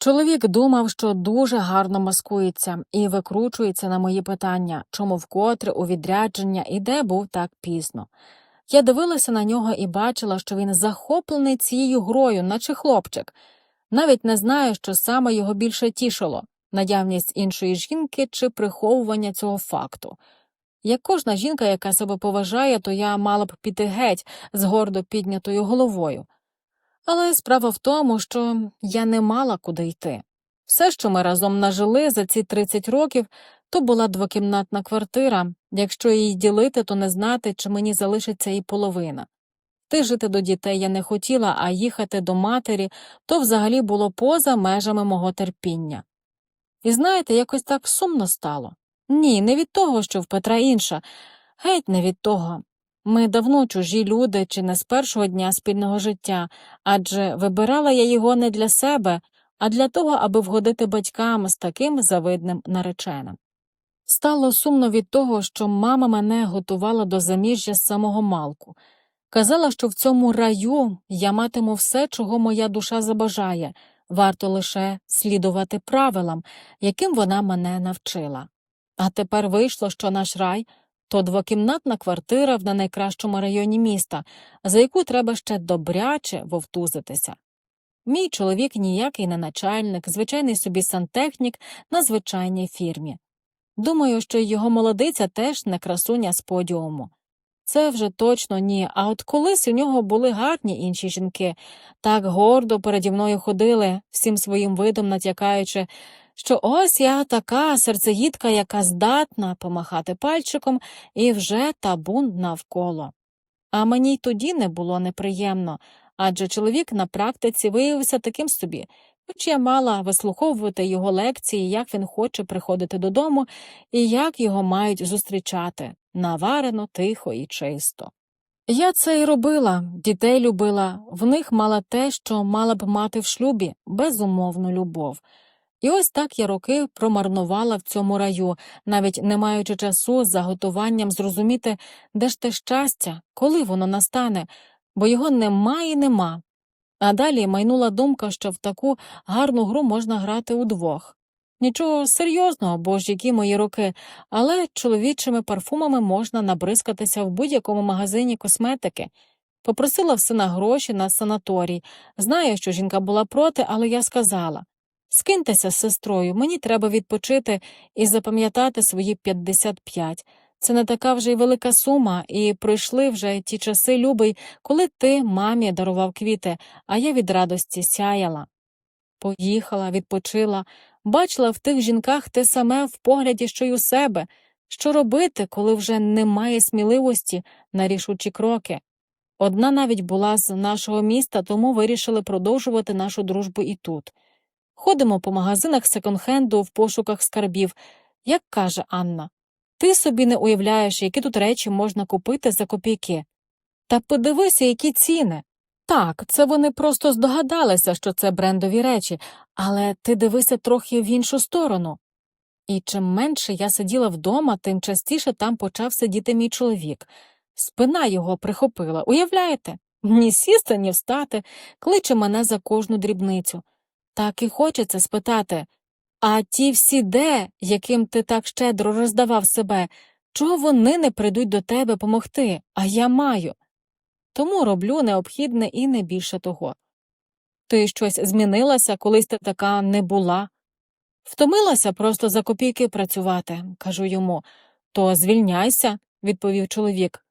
Чоловік думав, що дуже гарно маскується і викручується на мої питання, чому вкотре у відрядження і де був так пізно. Я дивилася на нього і бачила, що він захоплений цією грою, наче хлопчик. Навіть не знаю, що саме його більше тішило наявність іншої жінки чи приховування цього факту. Як кожна жінка, яка себе поважає, то я мала б піти геть з гордо піднятою головою. Але справа в тому, що я не мала куди йти. Все, що ми разом нажили за ці 30 років, то була двокімнатна квартира. Якщо її ділити, то не знати, чи мені залишиться і половина. Ти жити до дітей я не хотіла, а їхати до матері то взагалі було поза межами мого терпіння. І знаєте, якось так сумно стало. Ні, не від того, що в Петра інша, геть не від того. Ми давно чужі люди чи не з першого дня спільного життя, адже вибирала я його не для себе, а для того, аби вгодити батькам з таким завидним нареченим. Стало сумно від того, що мама мене готувала до заміжжя з самого малку. Казала, що в цьому раю я матиму все, чого моя душа забажає, варто лише слідувати правилам, яким вона мене навчила. А тепер вийшло, що наш рай то двокімнатна квартира в на найкращому районі міста, за яку треба ще добряче вовтузитися. Мій чоловік ніякий не начальник, звичайний собі сантехнік на звичайній фірмі. Думаю, що його молодиця теж не красуня з подіуму. Це вже точно ні, а от колись у нього були гарні інші жінки, так гордо переді мною ходили, всім своїм видом натякаючи, що ось я така серцеїдка, яка здатна помахати пальчиком, і вже табун навколо. А мені й тоді не було неприємно, адже чоловік на практиці виявився таким собі, хоч я мала вислуховувати його лекції, як він хоче приходити додому і як його мають зустрічати наварено, тихо і чисто. Я це й робила, дітей любила, в них мала те, що мала б мати в шлюбі безумовну любов. І ось так я роки промарнувала в цьому раю, навіть не маючи часу з заготуванням зрозуміти, де ж те щастя, коли воно настане, бо його нема і нема. А далі майнула думка, що в таку гарну гру можна грати удвох. Нічого серйозного, бо ж які мої роки, але чоловічими парфумами можна набризкатися в будь-якому магазині косметики. Попросила в сина гроші на санаторій. Знаю, що жінка була проти, але я сказала скиньтеся з сестрою, мені треба відпочити і запам'ятати свої 55. Це не така вже й велика сума, і пройшли вже ті часи, любий, коли ти мамі дарував квіти, а я від радості сяяла. Поїхала, відпочила, бачила в тих жінках те саме в погляді, що й у себе, що робити, коли вже немає сміливості на рішучі кроки. Одна навіть була з нашого міста, тому вирішили продовжувати нашу дружбу і тут. Ходимо по магазинах секонд-хенду в пошуках скарбів. Як каже Анна, ти собі не уявляєш, які тут речі можна купити за копійки. Та подивися, які ціни. Так, це вони просто здогадалися, що це брендові речі, але ти дивися трохи в іншу сторону. І чим менше я сиділа вдома, тим частіше там почав сидіти мій чоловік. Спина його прихопила, уявляєте? Ні сісти, ні встати, кличе мене за кожну дрібницю. Так і хочеться спитати а ті всі де, яким ти так щедро роздавав себе, чого вони не прийдуть до тебе помогти, а я маю. Тому роблю необхідне і не більше того. Ти щось змінилася, колись ти така не була. Втомилася просто за копійки працювати, кажу йому. То звільняйся, відповів чоловік.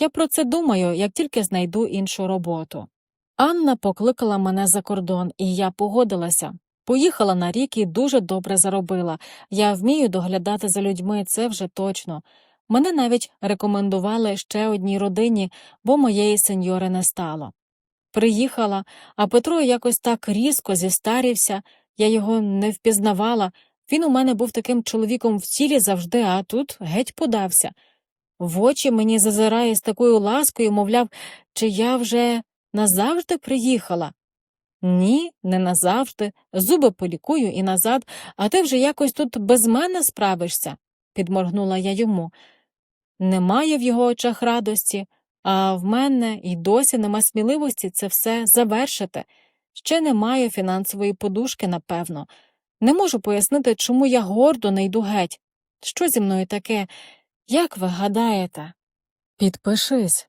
Я про це думаю, як тільки знайду іншу роботу. Анна покликала мене за кордон, і я погодилася. Поїхала на рік і дуже добре заробила. Я вмію доглядати за людьми, це вже точно. Мене навіть рекомендували ще одній родині, бо моєї сеньори не стало. Приїхала, а Петро якось так різко зістарівся, я його не впізнавала. Він у мене був таким чоловіком в тілі завжди, а тут геть подався. В очі мені зазирає з такою ласкою, мовляв, чи я вже назавжди приїхала. Ні, не назавжди, зуби полікую і назад, а ти вже якось тут без мене справишся, підморгнула я йому. Немає в його очах радості, а в мене й досі нема сміливості це все завершити. Ще не маю фінансової подушки, напевно. Не можу пояснити, чому я гордо не йду геть. Що зі мною таке? Як ви гадаєте? Підпишись,